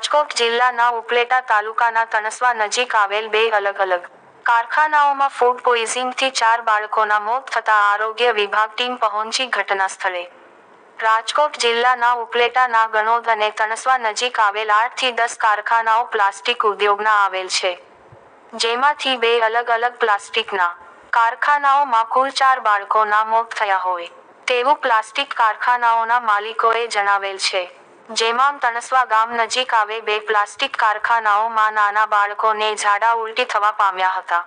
રાજકોટ જિલ્લાના ઉપલેટા તાલુકાના તણસવા નજીક આવેલ બે અલગ અલગ કારખાનાઓમાં ફૂડ પોઈઝિંગથી ચાર બાળકોના મોત થતા આરોગ્ય વિભાગ ટીમ પહોંચી ઘટના સ્થળે. રાજકોટ જિલ્લાના ઉપલેટાના ગણોદ અને તણસવા નજીક આવેલ આઠથી દસ કારખાનાઓ પ્લાસ્ટિક ઉદ્યોગના આવેલ છે. જેમાંથી બે અલગ અલગ પ્લાસ્ટિકના કારખાનાઓમાં કુલ ચાર બાળકોના મોત થયા હોય, તેવું પ્લાસ્ટિક કારખાનાઓના માલિકોએ જણાવેલ છે. જેમાં તણસવા ગામ નજીક આવે બે પ્લાસ્ટિક કારખાનાઓમાં નાના બાળકોને ઝાડા ઉલટી થવા પામ્યા હતા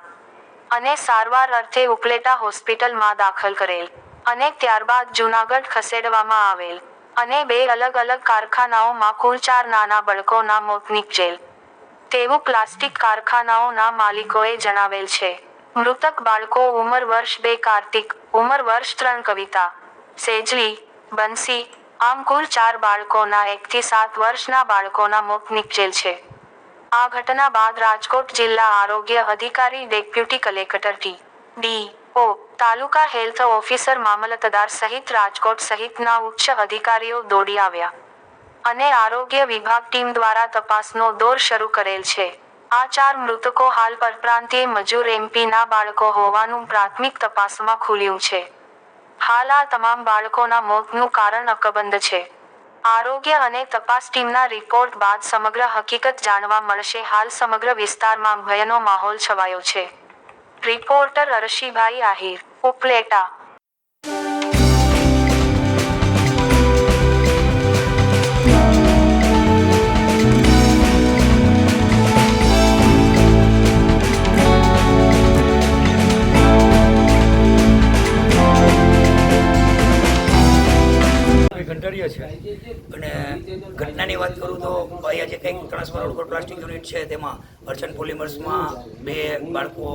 અને સારવાર અર્થે ઉપલેટા હોસ્પિટલમાં દાખલ કરેલ અને ત્યારબાદ જૂનાગઢ ખસેડવામાં આવેલ અને બે અલગ અલગ કારખાનાઓમાં કુલ ચાર નાના બાળકોના મોત નીપજેલ. તેવું પ્લાસ્ટિક કારખાનાઓના માલિકોએ જણાવેલ છે. મૃતક બાળકો ઉંમર વર્ષ બે કાર્તિક, ઉંમર વર્ષ ત્રણ કવિતા, સેજલી, બંસી આમ કુલ ચાર બાળકોના એકથી સાત વર્ષના બાળકોના મોત નીપજેલ છે. આ ઘટના બાદ રાજકોટ જિલ્લા આરોગ્ય અધિકારી deputy collector T D. O. તાલુકા હેલ્થ ઓફિસર મામલતદાર સહિત રાજકોટ સહિતના ઉચ્ચ અધિકારીઓ દોડી આવ્યા અને આરોગ્ય વિભાગ ટીમ દ્વારા તપાસનો દોર શરૂ કરેલ છે. આ ચાર મૃતકો હાલ પરપ્રાંતીય મજૂર એમપીના બાળકો હોવાનું પ્રાથમિક તપાસમાં ખુલ્યું છે. હાલ આ તમામ બાળકોના મોતનું કારણ અકબંધ છે. આરોગ્ય અને તપાસ ટીમના રિપોર્ટ બાદ સમગ્ર હકીકત જાણવા મળશે. હાલ સમગ્ર વિસ્તારમાં ભયનો માહોલ છવાયો છે. રિપોર્ટર અરશીભાઈ આહિર, ઉપલેટા. અને ઘટનાની વાત કરું તો અહીંયા જે કંઈક ટ્રાન્સફર રોડ પર પ્લાસ્ટિક યુનિટ છે તેમાં અર્ચન પોલિમર્સમાં બે બાળકો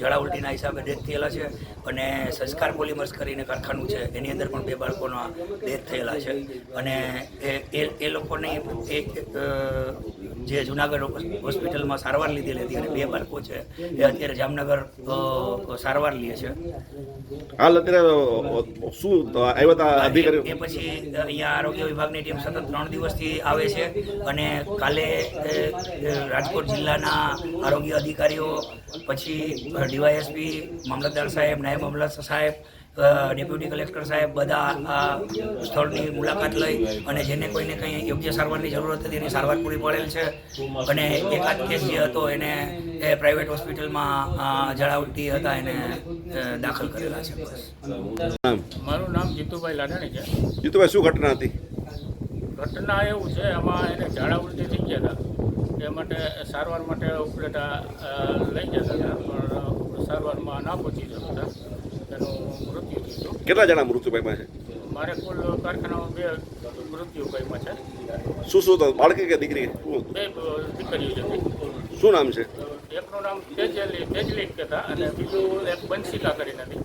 ઝાડા ઉલટીના હિસાબે ડેથ થયેલા છે અને સંસ્કાર પોલિમર્સ કરીને કારખાનું છે એની અંદર પણ બે બાળકોના ડેથ થયેલા છે. અને એ એ લોકોની એક જે જુનાગઢ હોસ્પિટલમાં સારવાર લીધેલી હતી અને બે બાળકો છે એ અત્યારે જામનગર સારવાર લે છે. હાલ અત્યારે શું આવ્યા હતા એ પછી અહીંયા આરોગ્ય વિભાગની ટીમ સતત ત્રણ દિવસથી આવે છે અને કાલે રાજકોટ જિલ્લાના આરોગ્ય અધિકારીઓ પછી ડીવાયએસપી મામલતદાર સાહેબ નાયબ મામલતદાર સાહેબ ડેપ્યુટી કલેક્ટર સાહેબ બધા આ સ્થળની મુલાકાત લઈ અને જેને કોઈને કંઈ યોગ્ય સારવારની જરૂરત હતી એની સારવાર પૂરી પડેલ છે. અને એકાદ કેસ જે હતો એને એ પ્રાઇવેટ હોસ્પિટલમાં જળાવતી હતા એને દાખલ કરેલા છે. બસ. મારું નામ જીતુભાઈ લાડાણી છે. જીતુભાઈ શું ઘટના હતી? ઘટના એવું છે એમાં એને ઝાડા ઉલટી થઈ ગયા હતા. એ માટે સારવાર માટે ઉપલેટા લઈ જતા હતા પણ સારવારમાં ના પહોંચી જતા હતા. એનું મૃત્યુ થયું. કેટલા જણા મૃત્યુ પામ્યા છે? મારે કુલ કારખાનામાં બે મૃત્યુ પામ્યા છે. શું શું હતું બાળકી કે દીકરી? બે દીકરીઓ છે. શું નામ છે? એકનું નામ તેજલી તેજલી કહેતા અને બીજું એક બંશિકા કરીને હતી.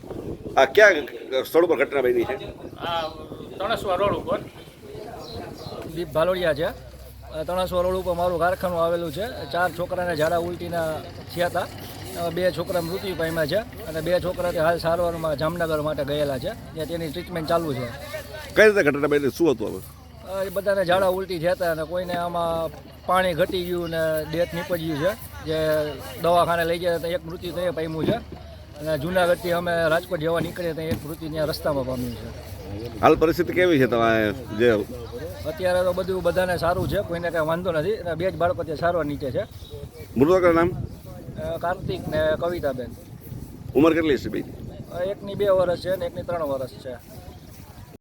આ ક્યાં સ્થળ પર ઘટના બની છે? આ તણસવા રોડ ઉપર. દીપ ભાલોડિયા છે. ત્રણસો રોડ ઉપર મારું કારખાનું આવેલું છે. ચાર છોકરાને ઝાડા ઉલટીના થયા હતા. બે છોકરા મૃત્યુ પામ્યા છે અને બે છોકરા તે હાલ સારવારમાં જામનગર માટે ગયેલા છે. ત્યાં તેની ટ્રીટમેન્ટ ચાલુ છે. કઈ રીતે ઘટના બની? શું હતું હવે? એ બધાને ઝાડા ઉલટી થયા હતા અને કોઈને આમાં પાણી ઘટી ગયું ને ડેથ નીપજ્યું છે. જે દવાખાને લઈ ગયા ત્યાં એક મૃત્યુ ત્યાં પામ્યું છે. અને જુનાગઢથી અમે રાજકોટ જવા નીકળ્યા ત્યાં એક મૃત્યુ ત્યાં રસ્તામાં પામ્યું છે. હાલ પરિસ્થિતિ કેવી છે તમારે જે અત્યારે તો બધું બધાને સારું છે કોઈને કાંઈ વાંધો નથી. અને બે જ બાળકો ત્યાં સારવાર નીચે છે. મૃતકના નામ? કાર્તિક ને કવિતાબેન. ઉંમર કેટલી છે બે એકની બે વર્ષ છે ને એકની ત્રણ વર્ષ છે.